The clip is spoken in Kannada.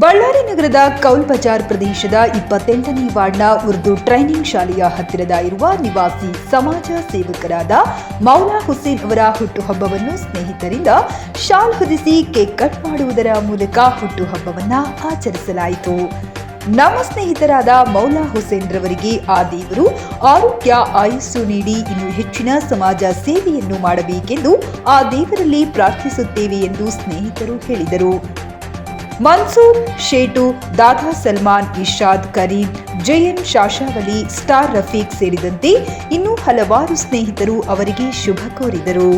ಬಳ್ಳಾರಿ ನಗರದ ಕೌಲ್ ಬಜಾರ್ ಪ್ರದೇಶದ ಇಪ್ಪತ್ತೆಂಟನೇ ವಾರ್ಡ್ನ ಉರ್ದು ಟ್ರೈನಿಂಗ್ ಶಾಲೆಯ ಹತ್ತಿರದ ಇರುವ ನಿವಾಸಿ ಸಮಾಜ ಸೇವಕರಾದ ಮೌಲಾ ಹುಸೇನ್ ಅವರ ಹುಟ್ಟುಹಬ್ಬವನ್ನು ಸ್ನೇಹಿತರಿಂದ ಶಾಲ್ ಹೊದಿಸಿ ಕೇಕ್ ಕಟ್ ಮಾಡುವುದರ ಮೂಲಕ ಹುಟ್ಟುಹಬ್ಬವನ್ನು ಆಚರಿಸಲಾಯಿತು. ನಮ್ಮ ಸ್ನೇಹಿತರಾದ ಮೌಲಾ ಹುಸೇನ್ ರವರಿಗೆ ಆ ದೇವರು ಆರೋಗ್ಯ, ಆಯುಸ್ಸು ನೀಡಿ ಇನ್ನು ಹೆಚ್ಚಿನ ಸಮಾಜ ಸೇವೆಯನ್ನು ಮಾಡಬೇಕೆಂದು ಆ ದೇವರಲ್ಲಿ ಪ್ರಾರ್ಥಿಸುತ್ತೇವೆ ಎಂದು ಸ್ನೇಹಿತರು ಹೇಳಿದರು. ಮನ್ಸೂರ್, ಶೇಟು, ದಾದಾ ಸಲ್ಮಾನ್ ಇಶಾದ್ ಕರೀಂ, ಜಯನ್, ಶಾಶಾವಲಿ, ಸ್ಟಾರ್ ರಫೀಕ್ ಸೇರಿದಂತೆ ಇನ್ನೂ ಹಲವಾರು ಸ್ನೇಹಿತರು ಅವರಿಗೆ ಶುಭ ಕೋರಿದರು.